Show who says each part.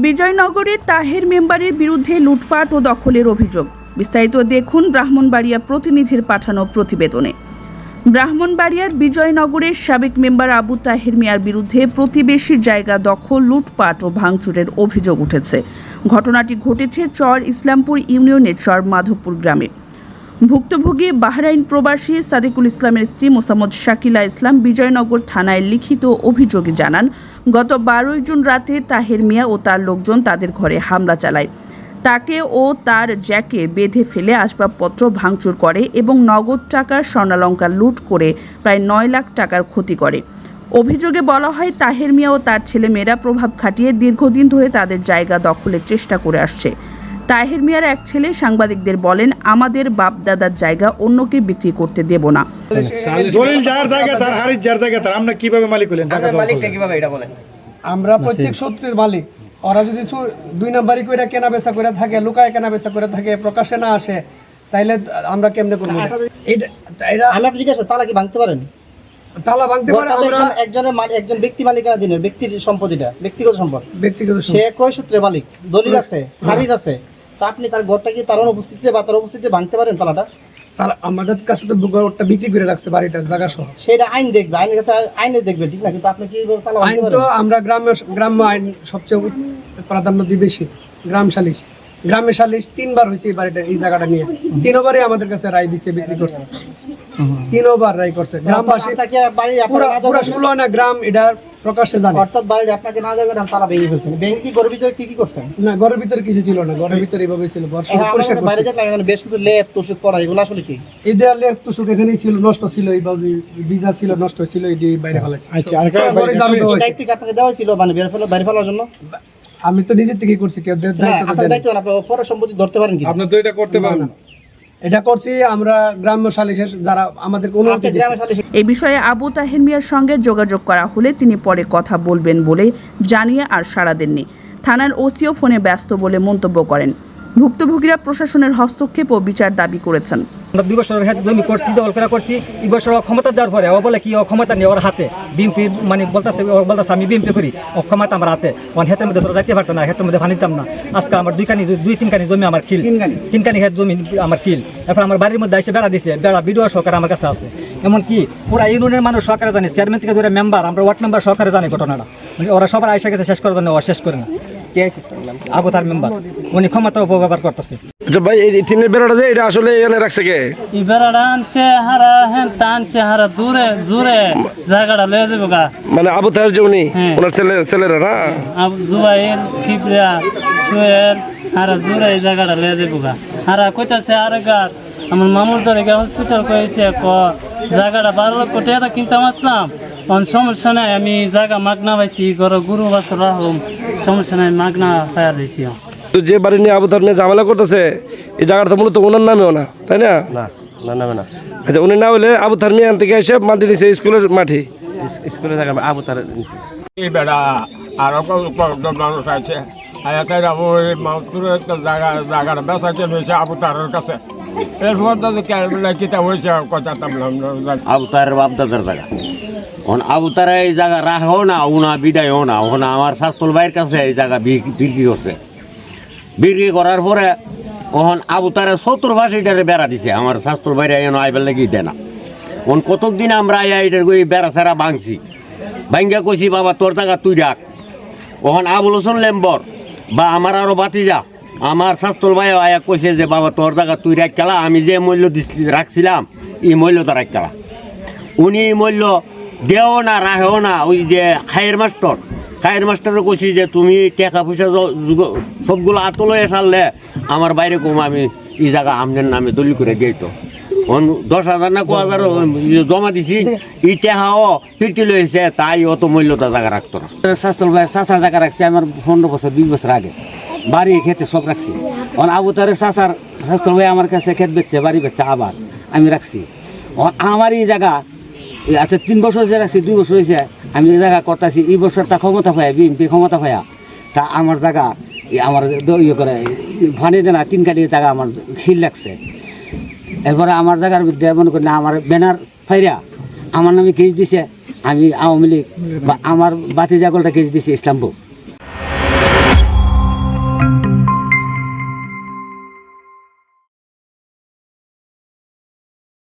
Speaker 1: বিজয়নগরের তাহের মেম্বারের বিরুদ্ধে লুটপাট ও দখলের অভিযোগ। বিস্তারিত দেখুন ব্রাহ্মণবাড়িয়া প্রতিনিধির পাঠানো প্রতিবেদনে। ব্রাহ্মণবাড়িয়ার বিজয়নগরের সাবেক মেম্বার আবু তাহের মিয়ার বিরুদ্ধে প্রতিবেশীর জায়গা দখল, লুটপাট ও ভাঙচুরের অভিযোগ উঠেছে। ঘটনাটি ঘটেছে চর ইসলামপুর ইউনিয়নের চর মাধবপুর গ্রামে। ভুক্তভোগী বাহরাইন প্রবাসী সাদিকুল ইসলামের স্ত্রী মোসাম্মদ শাকিলা ইসলাম বিজয়নগর থানায় লিখিত অভিযোগে জানান, গত বারোই জুন রাতে তাহের মিয়া ও তার লোকজন তাদের ঘরে হামলা চালায়। তাকে ও তার জ্যাকে বেঁধে ফেলে আসবাবপত্র ভাঙচুর করে এবং নগদ টাকার স্বর্ণালঙ্কার লুট করে প্রায় নয় লাখ টাকার ক্ষতি করে। অভিযোগে বলা হয়, তাহের মিয়া ও তার ছেলে মেয়েরা প্রভাব খাটিয়ে দীর্ঘদিন ধরে তাদের জায়গা দখলের চেষ্টা করে আসছে। তাহের মিয়ার এক ছেলে সাংবাদিকদের বলেন আমাদের বাপদাদার জায়গা অন্যকে বিক্রি করতে দেব না।
Speaker 2: দলিল যার জায়গা তার হারির যার জায়গা তার আমরা কীভাবে মালিক হলেন? টাকা
Speaker 3: মালিকটা কীভাবে এটা বলেন?
Speaker 4: আমরা প্রত্যেক সূত্রের মালিক। ওরা যদি দুই নাম্বারই কেনা বেচা করে থাকে লুকায় কেনা বেচা করে থাকে প্রকাশে না আসে তাইলে আমরা কেমনে করব? এটা? এটা এটা
Speaker 5: আমি আপনি জিজ্ঞাসা তালা কি ভাঙতে পারেন?
Speaker 4: তালা ভাঙতে পারে আমরা
Speaker 5: একজনের মালিক একজন ব্যক্তি মালিকানা দিনের ব্যক্তির সম্পত্তিটা ব্যক্তিগত সম্পদ।
Speaker 4: ব্যক্তিগত সে
Speaker 5: কয় সূত্রে মালিক। দলিল আছে খারিজ আছে। তা আপনি তার ঘরটা কি তার অনুপস্থিতিতে বা তার উপস্থিতিতে ভাঙতে পারেন তালাটা?
Speaker 4: তাহলে আমাদের কাছে তো ঘরটা বিক্রি করে রাখছে বাড়িটা জায়গা সহ
Speaker 5: সেটা আইন দেখবে আইনের কাছে আইনে দেখবে ঠিক না? কিন্তু আপনি কি তালা
Speaker 4: আইন তো আমরা গ্রামে গ্রাম্য আইন সবচেয়ে প্রাধান্য দিই বেশি গ্রাম সালিশ। গ্রামে সালিশ তিনবার হয়েছে এই বাড়িটা এই জায়গাটা নিয়ে। তিনবারই আমাদের কাছে রায় দিছে বিক্রি করছে। তিনবার রায় করছে। গ্রামবাসী
Speaker 5: আপনাকে
Speaker 4: পুরো ষোলো না গ্রাম এটা প্রকাশ্যে জানে।
Speaker 5: অর্থাৎ বাড়ি আপনাকে না জায়গা ভেঙে ফেলছেন ভেঙে কি ঘরের ভিতরে কি কি করছেন
Speaker 4: না ঘরের ভিতরে কিছু ছিল না ঘরের ভিতরে এইভাবে ছিল। বর্ষা
Speaker 5: বাইরে বেশ কিছু লেপ তুষুক পড়া এগুলো আসলে কি?
Speaker 4: এই সুখ এখানেই ছিল নষ্ট ছিল এইভাবে ভিজা ছিল নষ্ট ছিল এটি বাইরে ফেলাইছে।
Speaker 2: আচ্ছা, আর
Speaker 4: ঘরে
Speaker 5: কি আপনাকে দেওয়া ছিল মানে বের ফেলা বাইরে ফেলার জন্য?
Speaker 4: আমি তো নিজের থেকে করছি কেউ দায়িত্ব
Speaker 5: না আপনি পরের সম্পত্তি ধরতে পারেন কি?
Speaker 2: আপনি তো এটা করতে পারেন
Speaker 4: এটা করছি আমরা গ্রাম্য সালিশের যারা
Speaker 5: আমাদের কোনো
Speaker 1: এই বিষয়ে আবু তাহের মিয়ার সঙ্গে যোগাযোগ করা হলে তিনি পরে কথা বলবেন বলে জানিয়ে আর সাড়া দেননি। থানার ওসিও ফোনে ব্যস্ত বলে মন্তব্য করেন। ভুক্তভোগীরা প্রশাসনের হস্তক্ষেপ ও বিচার দাবি করেছেন।
Speaker 3: আমরা দুই বছর হাতে জমি করছি দল করা করছি। এই বছর ও ক্ষমতা দেওয়ার পরে ও বলে কি ও ক্ষমতা নেই ওর হাতে। বিএনপি মানে বলতেছে ও বলতেছে আমি বিএনপি করি ও ক্ষমতা আমার হাতে। ওর হাতের মধ্যে তোরা যাইতে পারতো না হাতের মধ্যে ফানিতাম না। আজকে আমার দুই কানি দুই তিন কানি জমি আমার খিল। তিন কানি। হাত জমি আমার খিল। এরপর আমার বাড়ির মধ্যে এসে বেড়া দিছে বেড়া বিডিও সহকারে আমার কাছে আছে। এমনকি পুরা ইউনিয়নের মানুষ সহকারে জানে চেয়ারম্যান থেকে ধরে মেম্বার আমরা ওয়ার্ড মেম্বার সহকারে জানি ঘটনাটা। মানে ওরা সবার আইসা গেছে শেষ করার জন্য ও শেষ করে না। আবু তার মেম্বার। উনি ক্ষমতা অপব্যবহার করতেছে।
Speaker 6: আচ্ছা ভাই এই টিনের বেড়াটা যে এটা আসলে এখানে রাখছে কে?
Speaker 7: ইবেরাটা আনছে হারা হ্যাঁ টানছে হারা দূরে দূরে জায়গাটা লয়ে যাব গা।
Speaker 6: মানে আবু তাহের যে উনি
Speaker 7: হ্যাঁ।
Speaker 6: ওনার ছেলে ছেলেরা না?
Speaker 7: আব জুবাইল কিবরিয়া সুয়েল হারা দূরে এই জায়গাটা লয়ে যাব গা। হারা কইতাছে আরে গা আমার মামুর ধরে গা হসপিটাল কয়েছে ক জায়গাটা বারো লক্ষ টাকা কিনতাম আসলাম। অন সমস্যা নাই আমি জায়গা মাগনা পাইছি ঘর গুরু বছর রাখুম সমস্যা নাই মাগনা পায়া
Speaker 6: তো যে বাড়ি নিয়ে আবু নিয়ে ঝামেলা করতেছে এই জায়গাটা তো মূলত ওনার নামেও না তাই না?
Speaker 8: না না নামে না।
Speaker 6: আচ্ছা উনি না হলে আবু তাহের মিয়ান থেকে এসে মাটি নিছে স্কুলের মাটি
Speaker 8: ইস- স্কুলে জায়গা আবু তার
Speaker 9: এই বেড়া আরও মানুষ আছে। আয়াতে ওই মাউতুর একটা জায়গা জায়গাটা বেসাইতে হয়েছে আবু তারের কাছে। এরপর তো কিতা হয়েছে কথা
Speaker 10: আবু তার বাপদাদার জায়গা। এখন আবু তারা এই জায়গা রাখো না উনা বিদায়ও না। ওখানে আমার শাস্তুল ভাইয়ের কাছে এই জায়গা বিক- বিক্রি করছে। বিক্রি করার পরে ওখান আবু তারা সত্তর ভাষিটারে বেড়া দিছে। আমার শাস্তুল ভাইরা এনে আইবার লাগি দেয় না। ওন কতক দিন আমরা এটার ওই বেড়া ছাড়া ভাঙছি। ভাঙ্গা কইছি, বাবা, তোর জায়গা তুই রাখ। ওখান আবুল হোসেন লেম্বর বা আমার আরও বাতিজা আমার শাস্তুল ভাই আয়া কইছে যে, বাবা, তোর জায়গা তুই রাখ খেলা, আমি যে মূল্য দিস- রাখছিলাম, এই মূল্যটা রাখ খেলা। উনি মূল্য দেও না, রাহেও না, ওই যে খায়ের মাস্টার। খায়ের মাস্টারও কইছি যে তুমি টাকা পয়সা সবগুলো আতলে সারলে আমার বাইরে কম আমি এই জায়গা আমনের নামে দলিল করে দিই তো। দশ হাজার না ক হাজার জমা দিছি ই টেহাও পিটি লইছে তাই অত মূল্যটা জায়গা রাখতো না।
Speaker 8: শাস্ত্র ভাই চাষার জায়গা রাখছি, আমার পনেরো বছর, বিশ বছর আগে। বাড়ি, খেতে সব রাখছি। অন আবু তারের চাষার শাস্ত্র ভাই আমার কাছে খেত বেচছে, বাড়ি বেচছে, আবার আমি রাখছি। আমার এই জায়গা আচ্ছা তিন বছর হয়েছে রাখছি, দুই বছর হয়েছে আমি এই জায়গা করতেছি, এই বছরটা ক্ষমতা পায়া, বিএনপি ক্ষমতা পায়া। তা আমার জায়গা আমার ইয়ে করে ভানে দেনা, তিন কাটি জায়গা আমার খিল লাগছে। এরপরে আমার জায়গার বিরুদ্ধে মনে করি, না, আমার ব্যানার ফাইরা, আমার নামে কেস দিছে, আমি আওয়ামী লীগ বা আমার বাতি জাগলটা কেস দিছে ইসলামপুর।